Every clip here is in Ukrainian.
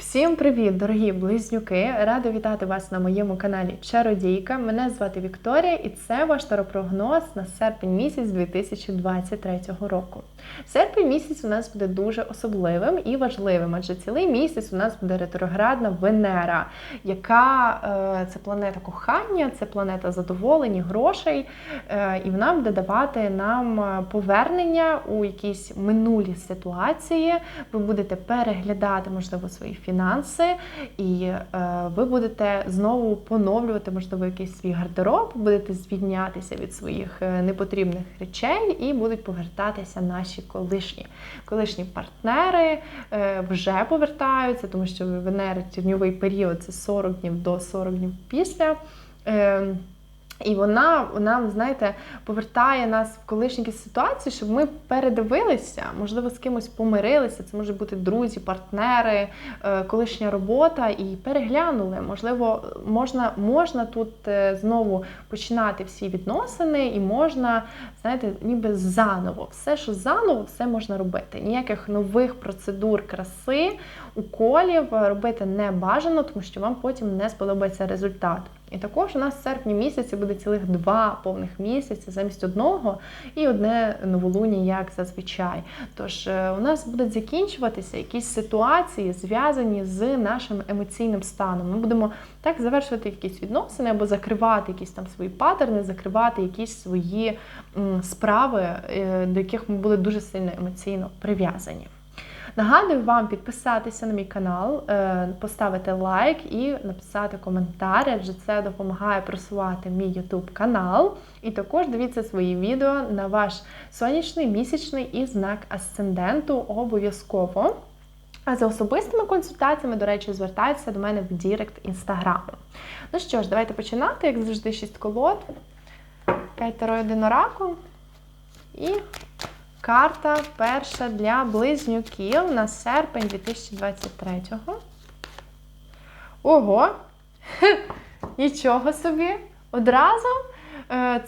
Всім привіт, дорогі близнюки! Рада вітати вас на моєму каналі Чародійка. Мене звати Вікторія, і це ваш таропрогноз на серпень місяць 2023 року. Серпень місяць у нас буде дуже особливим і важливим, адже цілий місяць у нас буде ретроградна Венера, яка е, це планета кохання, це планета задоволення, грошей, е, і вона буде давати нам е, повернення у якісь минулі ситуації. Ви будете переглядати, можливо, свої фінанси, і е, ви будете знову поновлювати, можливо, якийсь свій гардероб, будете звільнятися від своїх е, непотрібних речей і будуть повертатися наші колишні. Колишні партнери е, вже повертаються, тому що Венера тіньовий період це 40 днів до 40 днів після. Е, і вона нам, знаєте, повертає нас в колишні ситуації, щоб ми передивилися, можливо, з кимось помирилися. Це може бути друзі, партнери, е, колишня робота, і переглянули. Можливо, можна можна тут е, знову починати всі відносини, і можна, знаєте, ніби заново. Все, що заново, все можна робити. Ніяких нових процедур краси, уколів робити не бажано, тому що вам потім не сподобається результат. І також у нас в серпні місяці буде цілих два повних місяці замість одного і одне новолуння, як зазвичай. Тож е, у нас будуть закінчуватися якісь ситуації, зв'язані з нашим емоційним станом. Ми будемо так завершувати якісь відносини або закривати якісь там свої паттерни, закривати якісь свої справи, е, до яких ми були дуже сильно емоційно прив'язані. Нагадую вам підписатися на мій канал, е, поставити лайк і написати коментар, адже це допомагає просувати мій YouTube канал. І також дивіться свої відео на ваш сонячний, місячний і знак асценденту обов'язково. А за особистими консультаціями, до речі, звертайтеся до мене в Дірект інстаграму. Ну що ж, давайте починати, як завжди, шість колод. П'ять таро єдинораку. І Карта перша для близнюків на серпень 2023-го. Ого! Нічого собі! Одразу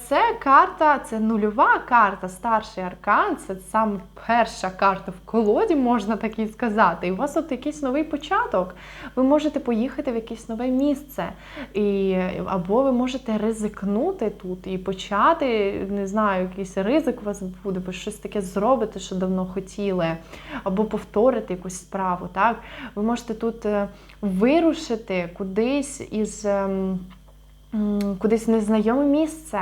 це карта, це нульова карта, старший аркан, це саме перша карта в колоді, можна так і сказати. І у вас тут якийсь новий початок. Ви можете поїхати в якесь нове місце. І, Або ви можете ризикнути тут і почати, не знаю, якийсь ризик у вас буде, ви щось таке зробите, що давно хотіли, або повторити якусь справу. Так? Ви можете тут е, вирушити кудись із. Кудись в незнайоме місце.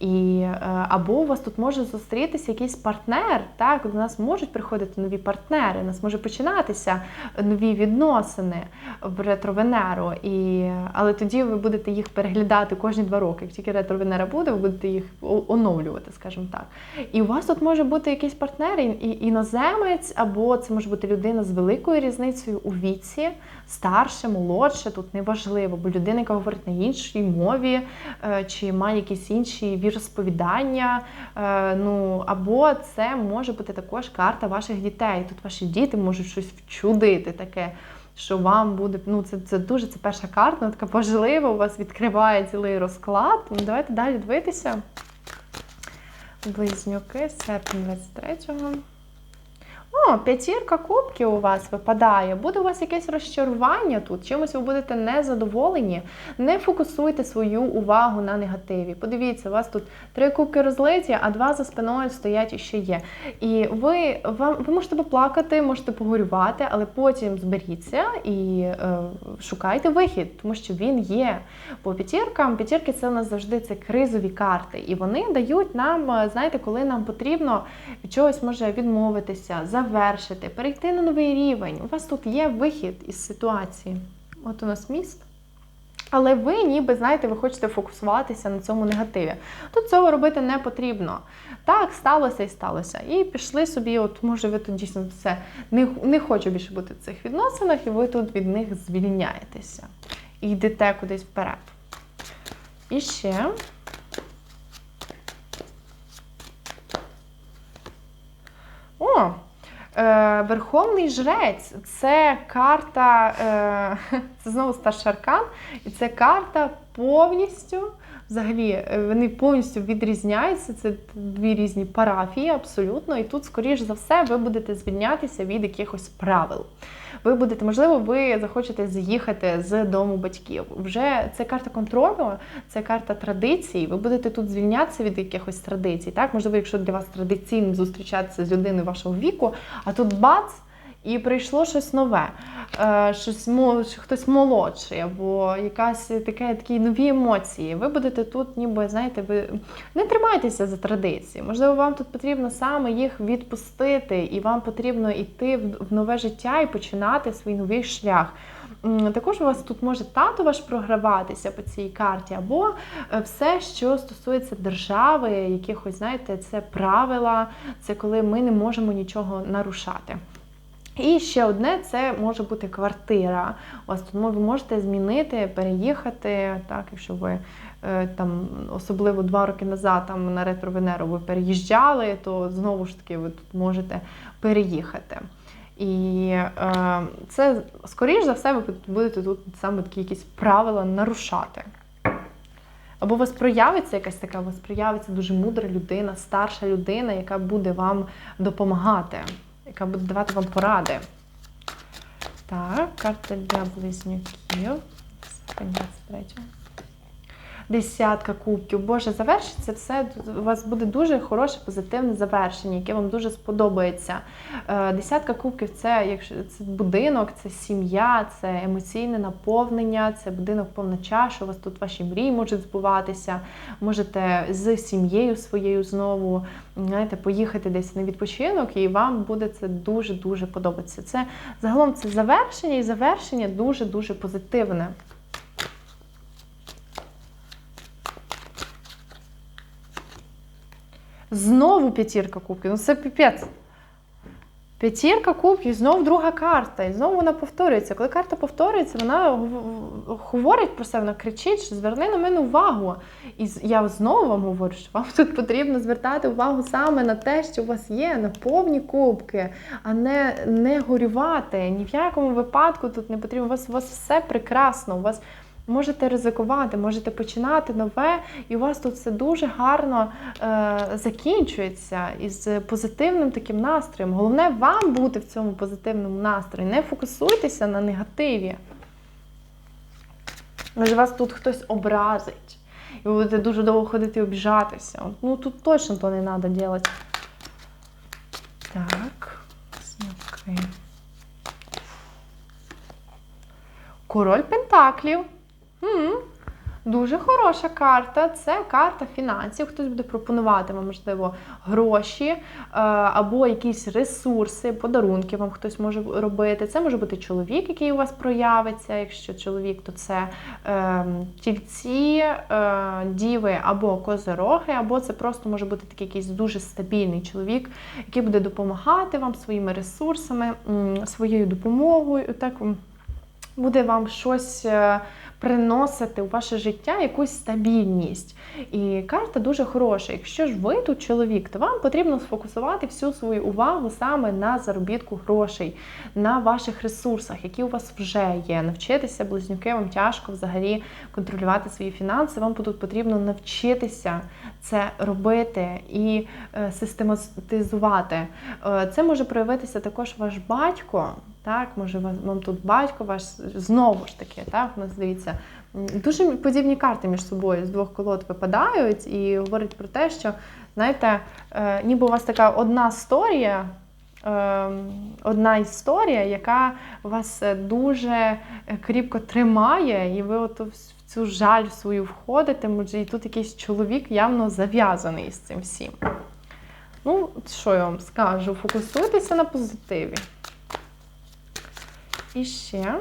І, е, Або у вас тут може зустрітися якийсь партнер. Так, До нас можуть приходити нові партнери, у нас може починатися нові відносини в ретро-Венеру. І, Але тоді ви будете їх переглядати кожні два роки. Як тільки ретро-Венера буде, ви будете їх оновлювати, скажімо так. І у вас тут може бути якийсь партнер, і іноземець, або це може бути людина з великою різницею у віці, старше, молодше, тут неважливо, бо людина, яка говорить на іншій мові, е, чи має якісь інші віросповідання. Е, ну, Або це може бути також карта ваших дітей. Тут ваші діти можуть щось вчудити таке. Що вам буде, ну це це дуже це перша карта, така важлива, у вас відкриває цілий розклад. Ну, Давайте далі дивитися. Близнюки, серпень 23-го. О, п'ятірка кубків у вас випадає. Буде у вас якесь розчарування тут, чимось ви будете незадоволені. Не фокусуйте свою увагу на негативі. Подивіться, у вас тут три кубки розлиті, а два за спиною стоять і ще є. І ви вам, ви можете поплакати, можете погорювати, але потім зберіться і е, шукайте вихід, тому що він є. По п'ятіркам, п'ятірки це у нас завжди це кризові карти. І вони дають нам, знаєте, коли нам потрібно від чогось може відмовитися завершити, перейти на новий рівень. У вас тут є вихід із ситуації. От у нас міст. Але ви, ніби, знаєте, ви хочете фокусуватися на цьому негативі. Тут цього робити не потрібно. Так, сталося і сталося. І пішли собі, от може, ви тут дійсно все не не хочу більше бути в цих відносинах, і ви тут від них звільняєтеся. І йдете кудись вперед. І ще. О! Е, Верховний жрець це карта, е, це знову старший аркан, і це карта повністю. Взагалі, е, вони повністю відрізняються. Це дві різні парафії, абсолютно. І тут, скоріш за все, ви будете звільнятися від якихось правил. Ви будете, можливо, ви захочете з'їхати з дому батьків. Вже це карта контролю, це карта традицій. Ви будете тут звільнятися від якихось традицій. Так, можливо, якщо для вас традиційно зустрічатися з людиною вашого віку, а тут бац. І прийшло щось нове, е, щось хтось молодший, або якась таке такі нові емоції. Ви будете тут, ніби знаєте, ви не тримайтеся за традиції. Можливо, вам тут потрібно саме їх відпустити, і вам потрібно йти в- в нове життя і починати свій новий шлях. Також у вас тут може тато ваш програватися по цій карті, або е, все, що стосується держави, якихось, знаєте, це правила, це коли ми не можемо нічого нарушати. І ще одне це може бути квартира. У вас тут ви можете змінити, переїхати, так, якщо ви е, там, особливо два роки назад там на ретро-Венеру ви переїжджали, то знову ж таки ви тут можете переїхати. І е, це, скоріш за все, ви будете тут саме такі якісь правила нарушати. Або у вас проявиться якась така, у вас проявиться дуже мудра людина, старша людина, яка буде вам допомагати, яка буде давати вам поради. Так, карта для близнюків. 23. Десятка кубків. Боже, завершиться все. У вас буде дуже хороше позитивне завершення, яке вам дуже сподобається. Е, Десятка кубків це якщо це будинок, це сім'я, це емоційне наповнення, це будинок повна чаша. У вас тут ваші мрії можуть збуватися. Можете з сім'єю своєю знову знаєте, поїхати десь на відпочинок, і вам буде це дуже дуже подобатися. Це загалом це завершення, і завершення дуже дуже позитивне. Знову п'ятірка кубків. Ну це піпець. П'ятірка кубків, знову друга карта. І знову вона повторюється. Коли карта повторюється, вона говорить про себе, вона кричить, що зверни на мене увагу. І я знову вам говорю, що вам тут потрібно звертати увагу саме на те, що у вас є, на повні кубки, а не, не горювати. Ні в якому випадку тут не потрібно. У вас, у вас все прекрасно. У вас Можете ризикувати, можете починати нове, і у вас тут все дуже гарно е, закінчується із позитивним таким настроєм. Головне вам бути в цьому позитивному настрої. Не фокусуйтеся на негативі. Може, вас тут хтось образить, і ви будете дуже довго ходити і обіжатися. Ну тут точно то не треба робити. Так, знaki. Король Пентаклів. М, Дуже хороша карта. Це карта фінансів. Хтось буде пропонувати вам, можливо, гроші е, або якісь ресурси, подарунки вам хтось може робити. Це може бути чоловік, який у вас проявиться. Якщо чоловік, то це е, тільці, е, діви або козороги, або це просто може бути такий якийсь дуже стабільний чоловік, який буде допомагати вам своїми ресурсами, своєю допомогою. Так буде вам щось. Приносити у ваше життя якусь стабільність. І карта дуже хороша. Якщо ж ви тут чоловік, то вам потрібно сфокусувати всю свою увагу саме на заробітку грошей, на ваших ресурсах, які у вас вже є. Навчитися близнюки, вам тяжко взагалі контролювати свої фінанси. Вам тут потрібно навчитися це робити і е, систематизувати. Е, Це може проявитися також ваш батько. Так, може вам тут батько ваш знову ж таки, так, у нас дивіться, дуже подібні карти між собою з двох колод випадають і говорять про те, що, знаєте, е, ніби у вас така одна історія, е, одна історія, яка вас е, дуже кріпко тримає, і ви от в цю жаль свою входите, може, і тут якийсь чоловік явно зав'язаний з цим всім. Ну, що я вам скажу? Фокусуйтеся на позитиві. І ще.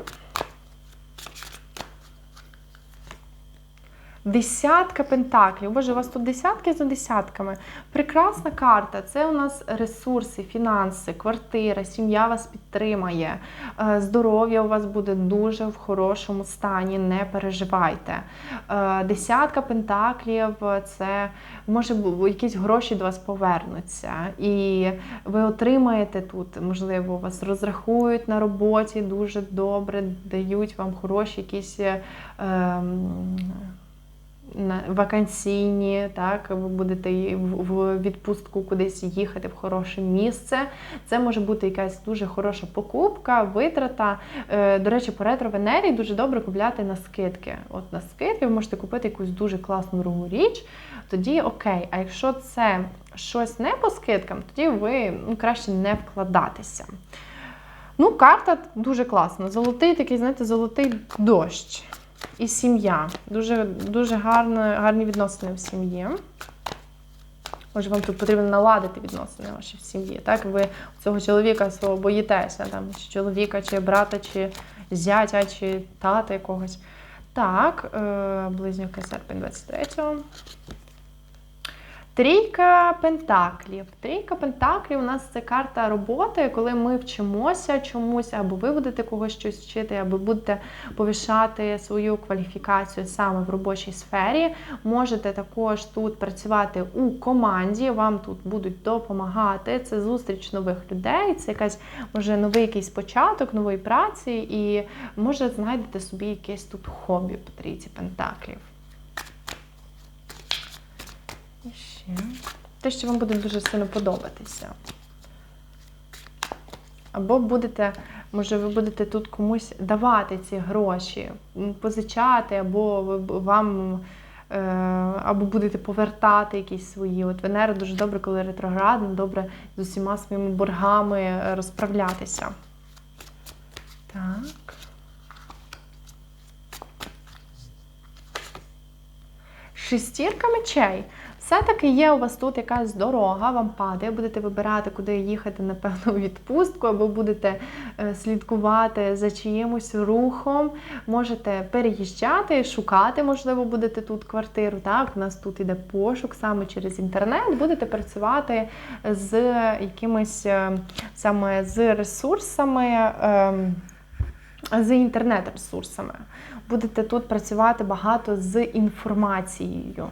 Десятка пентаклів. Боже, у вас тут десятки за десятками. Прекрасна карта. Це у нас ресурси, фінанси, квартира, сім'я вас підтримає. Е, Здоров'я у вас буде дуже в хорошому стані, не переживайте. Е, Десятка пентаклів це може якісь гроші до вас повернуться. І ви отримаєте тут, можливо, вас розрахують на роботі дуже добре, дають вам хороші якісь. ем, вакансійні, так, ви будете в відпустку кудись їхати в хороше місце. Це може бути якась дуже хороша покупка, витрата. Е, До речі, по ретро Венері дуже добре купляти на скидки. От на скидки ви можете купити якусь дуже класну дорогу річ, тоді окей. А якщо це щось не по скидкам, тоді ви ну, краще не вкладатися. Ну, карта дуже класна. Золотий такий, знаєте, золотий дощ. І сім'я. Дуже, дуже гарно, гарні відносини в сім'ї. Може, вам тут потрібно наладити відносини ваші в сім'ї. Так, ви цього чоловіка свого боїтеся, там, чи чоловіка, чи брата, чи зятя, чи тата якогось. Так, е, близнюки серпень 23-го. Трійка пентаклів. Трійка пентаклів у нас це карта роботи, коли ми вчимося чомусь, або ви будете когось щось вчити, або будете повишати свою кваліфікацію саме в робочій сфері. Можете також тут працювати у команді, вам тут будуть допомагати. Це зустріч нових людей, це якась може новий якийсь початок нової праці, і може знайдете собі якесь тут хобі по трійці пентаклів. Ще. Те, що вам буде дуже сильно подобатися. Або будете, може, ви будете тут комусь давати ці гроші, позичати, або вам е, або будете повертати якісь свої. От Венера дуже добре, коли ретроградна, добре з усіма своїми боргами е, розправлятися. Так. Шестірка мечей. Все-таки є у вас тут якась дорога, вам падає, будете вибирати, куди їхати, напевно, у відпустку, або будете е, слідкувати за чиїмось рухом. Можете переїжджати, шукати, можливо, будете тут квартиру. Так, у нас тут іде пошук саме через інтернет. Будете працювати з якимись е, саме з ресурсами. ем, з інтернет-ресурсами. Будете тут працювати багато з інформацією.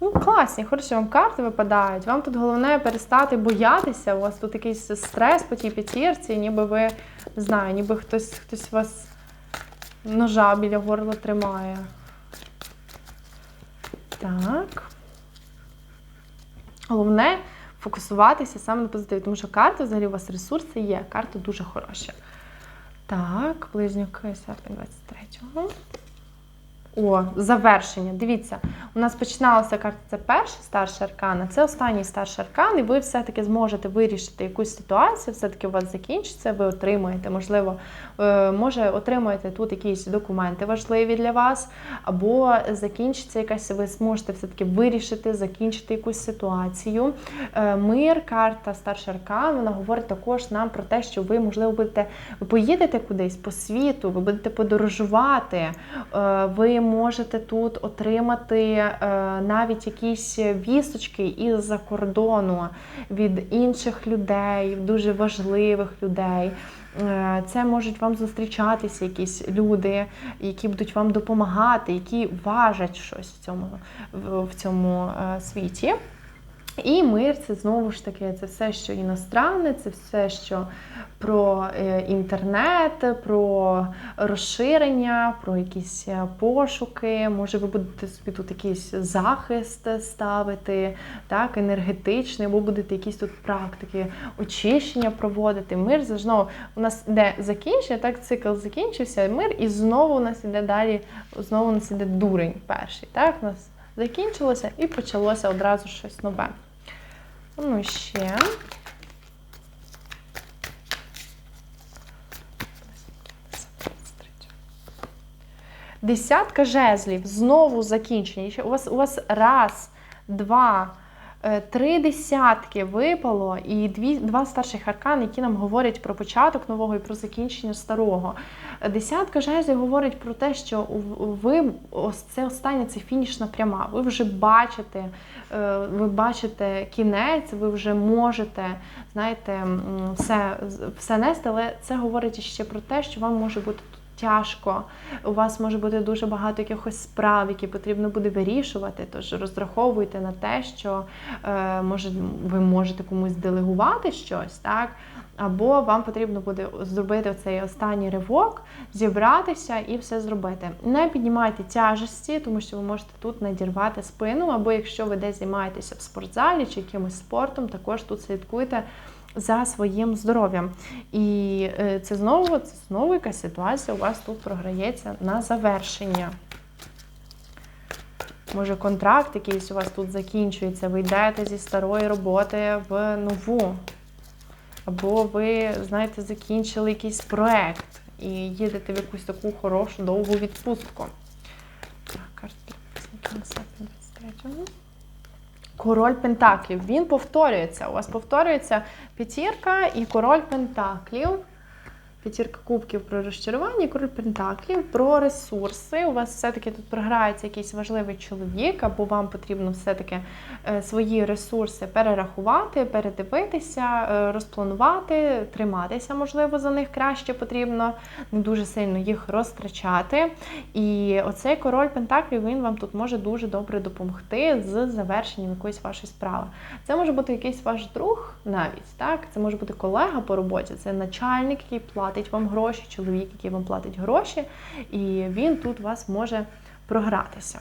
Ну, класні, хороші вам карти випадають. Вам тут головне перестати боятися. У вас тут якийсь стрес по тій п'ятірці, ніби ви не знаю, ніби хтось, хтось вас ножа біля горла тримає. Так. Головне фокусуватися саме на позитиві, тому що карти, взагалі, у вас ресурси є, карти дуже хороші. Так, близнюки серпень 23-го. О, завершення. Дивіться, у нас починалася карта, це перший старший аркан, а це останній старший аркан, і ви все-таки зможете вирішити якусь ситуацію, все-таки у вас закінчиться, ви отримаєте, можливо, е, може, отримаєте тут якісь документи важливі для вас, або закінчиться якась, ви зможете все-таки вирішити, закінчити якусь ситуацію. Е, Мир, карта старший аркан, вона говорить також нам про те, що ви, можливо, будете, ви поїдете кудись по світу, ви будете подорожувати, е, ви можете тут отримати е, навіть якісь вісточки із-за кордону від інших людей, дуже важливих людей. Е, Це можуть вам зустрічатися якісь люди, які будуть вам допомагати, які важать щось в цьому, в цьому е, світі. І мир це знову ж таки це все, що іностранне, це все, що про е, інтернет, про розширення, про якісь е, пошуки. Може, ви будете собі тут якийсь захист ставити, так, енергетичний, або будете якісь тут практики очищення проводити. Мир знову у нас іде закінчення, так, цикл закінчився, мир, і знову у нас іде далі, знову у нас іде дурень перший. Так, у нас закінчилося і почалося одразу щось нове. Ну, ще. Десятка жезлів, знову закінчення. У вас, у вас раз, два, три десятки випало, і дві, два старших аркани, які нам говорять про початок нового і про закінчення старого. Е, Десятка жезлів говорить про те, що ви ось це останнє, це фінішна пряма. Ви вже бачите, е, ви бачите кінець, ви вже можете, знаєте, все, все нести, але це говорить ще про те, що вам може бути тяжко. У вас може бути дуже багато якихось справ, які потрібно буде вирішувати. Тож розраховуйте на те, що е, може, ви можете комусь делегувати щось, так? Або вам потрібно буде зробити цей останній ривок, зібратися і все зробити. Не піднімайте тяжесті, тому що ви можете тут надірвати спину, або якщо ви десь займаєтеся в спортзалі чи якимось спортом, також тут слідкуйте за своїм здоров'ям. І е, це знову це знову якась ситуація у вас тут програється на завершення. Може, контракт якийсь у вас тут закінчується, ви йдете зі старої роботи в нову. Або ви, знаєте, закінчили якийсь проект і їдете в якусь таку хорошу довгу відпустку. Так, карта серпень 23-го. Король Пентаклів. Він повторюється. У вас повторюється п'ятірка і король Пентаклів. П'ятірка кубків про розчарування, король Пентаклів про ресурси. У вас все-таки тут програється якийсь важливий чоловік, або вам потрібно все-таки е, свої ресурси перерахувати, передивитися, е, розпланувати, триматися, можливо, за них краще потрібно, не дуже сильно їх розтрачати. І оцей король Пентаклів він вам тут може дуже добре допомогти з завершенням якоїсь вашої справи. Це може бути якийсь ваш друг навіть, так? Це може бути колега по роботі, це начальник, який платить платить вам гроші, чоловік, який вам платить гроші, і він тут вас може програтися.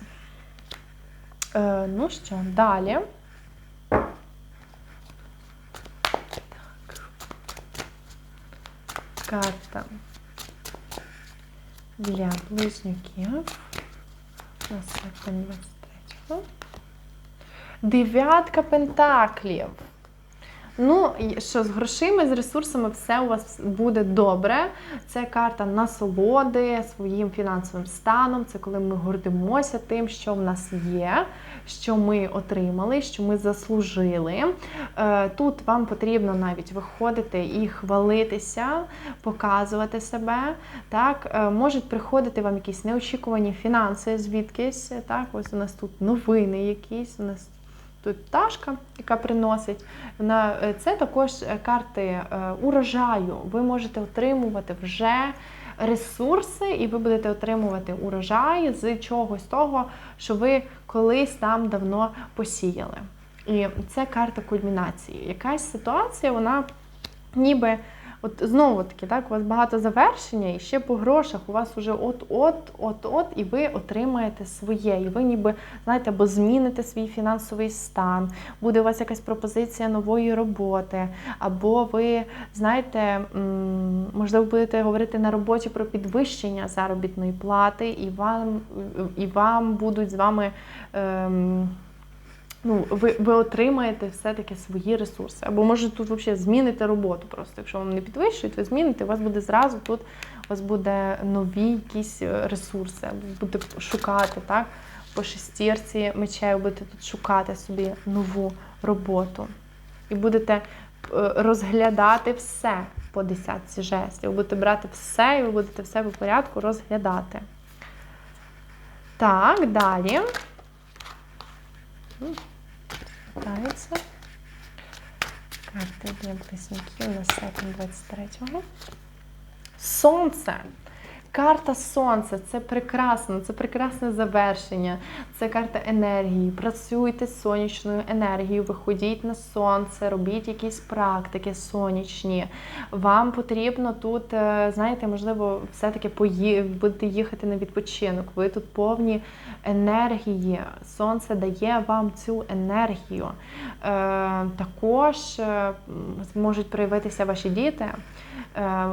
Е, Ну що, далі. Карта для близнюків. На серпень 23-го. Дев'ятка пентаклів. Ну, що з грошима, з ресурсами все у вас буде добре. Це карта насолоди своїм фінансовим станом. Це коли ми гордимося тим, що в нас є, що ми отримали, що ми заслужили. Е, тут вам потрібно навіть виходити і хвалитися, показувати себе. Так, е, Можуть приходити вам якісь неочікувані фінанси, звідкись. Так, ось у нас тут новини якісь. У нас Тут пташка, яка приносить. Е, Це також е, карти е, урожаю. Ви можете отримувати вже ресурси, і ви будете отримувати урожай з чогось того, що ви колись там давно посіяли. І це карта кульмінації. Якась ситуація, вона ніби. От знову таки, так, у вас багато завершення, і ще по грошах у вас вже от-от, от-от, і ви отримаєте своє. І ви ніби, знаєте, або зміните свій фінансовий стан, буде у вас якась пропозиція нової роботи, або ви, знаєте, можливо, будете говорити на роботі про підвищення заробітної плати, і вам, і вам будуть з вами. Ем, ну, ви ви отримаєте все-таки свої ресурси. Або може тут взагалі зміните роботу. Просто якщо вам не підвищують, ви зміните, у вас буде зразу тут у вас буде нові якісь е, ресурси, будете шукати так. По шестірці мечей будете тут шукати собі нову роботу. І будете е, розглядати все по десятці жестів. Ви будете брати все, і ви будете все по порядку розглядати. Так, далі повертаються. Карти для близнюків на серпень 23-го. Сонце. Карта Сонця це прекрасно, це прекрасне завершення, це карта енергії. Працюйте з сонячною енергією, виходіть на сонце, робіть якісь практики сонячні. Вам потрібно тут, е, знаєте, можливо, все-таки пої... будете їхати на відпочинок. Ви тут повні енергії. Сонце дає вам цю енергію. Е, Також е, можуть проявитися ваші діти. Е,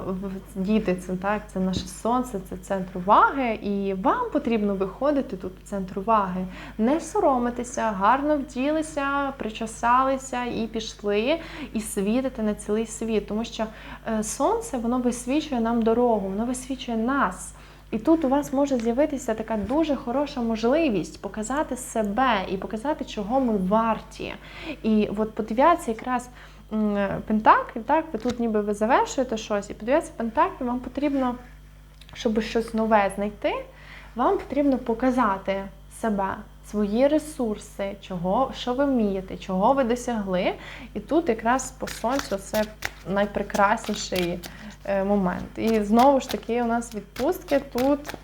діти це так, це наше сонце, це центр уваги, і вам потрібно виходити тут в центр уваги, не соромитися, гарно вділися, причесалися і пішли, і світити на цілий світ. Тому що е, сонце воно висвічує нам дорогу, воно висвічує нас. І тут у вас може з'явитися така дуже хороша можливість показати себе і показати, чого ми варті. І от подивіться якраз. Пентаклів, так, ви тут ніби ви завершуєте щось, і подивіться, Пентаклів, вам потрібно, щоб щось нове знайти, вам потрібно показати себе, свої ресурси, чого, що ви вмієте, чого ви досягли. І тут якраз по сонцю це найпрекрасніший е, момент. І знову ж таки, у нас відпустки тут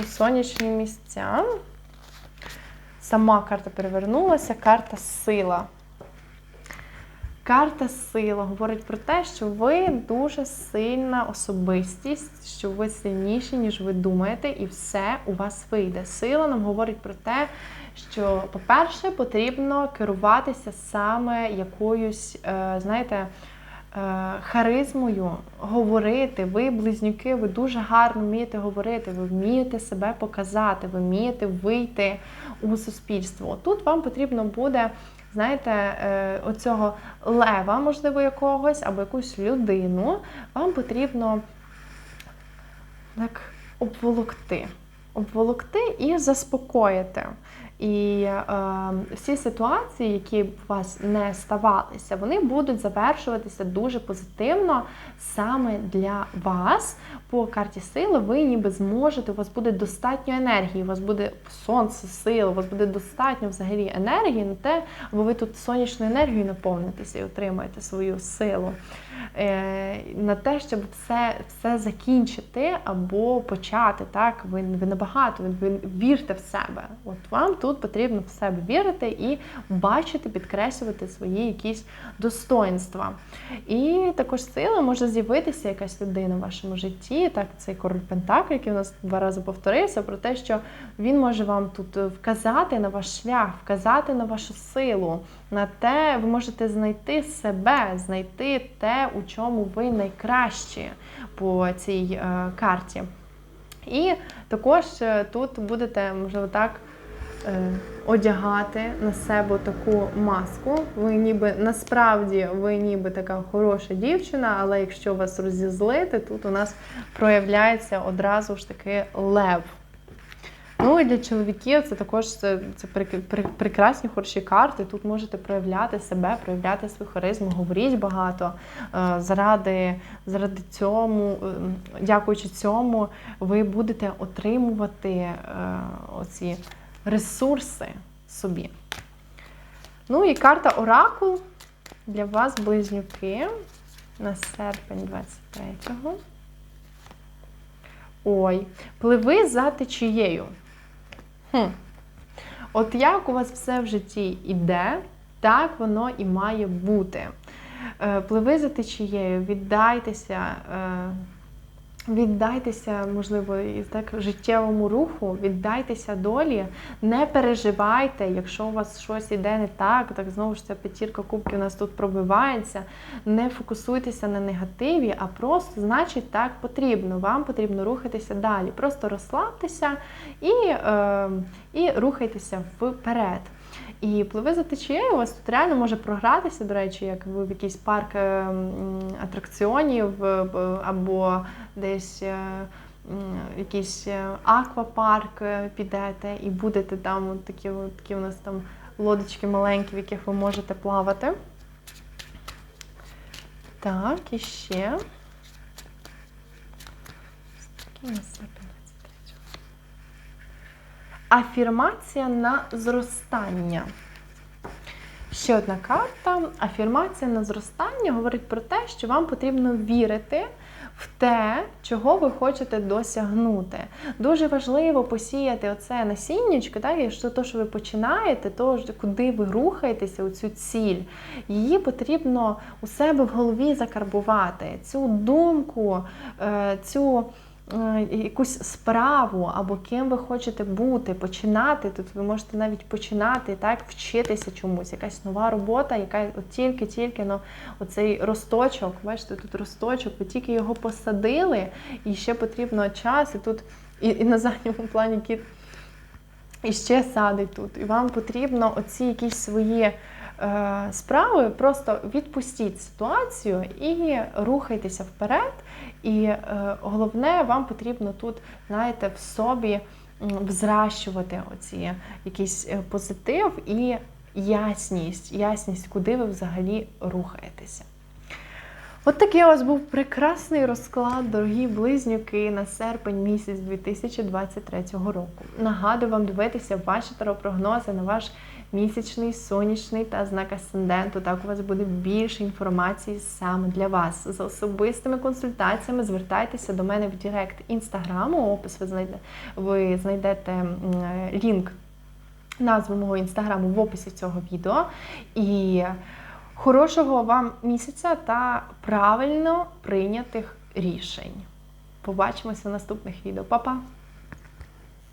у сонячні місця. Сама карта перевернулася, карта сила. Карта сила говорить про те, що ви дуже сильна особистість, що ви сильніші, ніж ви думаєте, і все у вас вийде. Сила нам говорить про те, що, по-перше, потрібно керуватися саме якоюсь, е, знаєте, е, харизмою, говорити. Ви, близнюки, ви дуже гарно вмієте говорити, ви вмієте себе показати, ви вмієте вийти у суспільство. Тут вам потрібно буде знаєте, е, оцього лева, можливо, якогось, або якусь людину, вам потрібно так обволокти. Обволокти і заспокоїти. І е, всі ситуації, які у вас не ставалися, вони будуть завершуватися дуже позитивно саме для вас. По карті сили ви ніби зможете, у вас буде достатньо енергії, у вас буде сонце, сила, у вас буде достатньо взагалі енергії на те, бо ви тут сонячною енергією наповнитеся і отримаєте свою силу. Е, на те, щоб все все закінчити або почати. так, Ви ви набагато, ви вірте в себе. От Вам тут потрібно в себе вірити і бачити, підкреслювати свої якісь достоинства. І також сила може з'явитися якась людина в вашому житті. Так, цей король Пентакль, який у нас два рази повторився, про те, що він може вам тут вказати на ваш шлях, вказати на вашу силу, на те, ви можете знайти себе, знайти те, у чому ви найкращі по цій е, карті. І також е, тут будете, можливо, так. Е, одягати на себе таку маску. Ви ніби насправді ви ніби така хороша дівчина, але якщо вас розізлити, тут у нас проявляється одразу ж таки лев. Ну і для чоловіків це також це, це прекрасні хороші карти. Тут можете проявляти себе, проявляти свою харизму, говоріть багато. Е, заради заради цьому, е, дякуючи цьому, ви будете отримувати оці ресурси собі. Ну і карта Оракул для вас, близнюки, на серпень 23-го. Ой, пливи за течією. Хм. От як у вас все в житті йде, так воно і має бути. Е, пливи за течією, віддайтеся. Віддайтеся, можливо, так життєвому руху, віддайтеся долі, не переживайте, якщо у вас щось іде не так, так знову ж ця п'ятірка кубків у нас тут пробивається. Не фокусуйтеся на негативі, а просто, значить, так потрібно. Вам потрібно рухатися далі. Просто розслабтеся і, е, і рухайтеся вперед. І пливи за течією, у вас тут реально може програтися, до речі, як ви в якийсь парк е, атракціонів або десь е, якийсь е, аквапарк підете і будете там от такі, от такі у нас там лодочки маленькі, в яких ви можете плавати. Так, і ще. Такі Афірмація на зростання. Ще одна карта. Афірмація на зростання говорить про те, що вам потрібно вірити в те, чого ви хочете досягнути. Дуже важливо посіяти оце насіннячко, так, якщо то, що ви починаєте, то куди ви рухаєтеся, у цю ціль, її потрібно у себе в голові закарбувати. Цю думку, е, цю. Е, якусь справу або ким ви хочете бути, починати. Тут ви можете навіть починати так, вчитися чомусь, якась нова робота, яка тільки-тільки ну, оцей росточок, бачите, тут росточок, ви тільки його посадили, і ще потрібно час, і тут і, і на задньому плані кіт і ще садить тут. І вам потрібно оці якісь свої. Е, справи, просто відпустіть ситуацію і рухайтеся вперед. І е, головне, вам потрібно тут, знаєте, в собі взращувати оці якийсь е, позитив і ясність, ясність, куди ви взагалі рухаєтеся. От такий у вас був прекрасний розклад, дорогі близнюки, на серпень місяць 2023 року. Нагадую вам дивитися ваші таропрогнози на ваш місячний, сонячний та знак асценденту. Так у вас буде більше інформації саме для вас. За особистими консультаціями звертайтеся до мене в Директ інстаграму. Опис ви знайдете, ви знайдете е, лінк назву мого інстаграму в описі цього відео. І хорошого вам місяця та правильно прийнятих рішень. Побачимося в наступних відео. Па-па!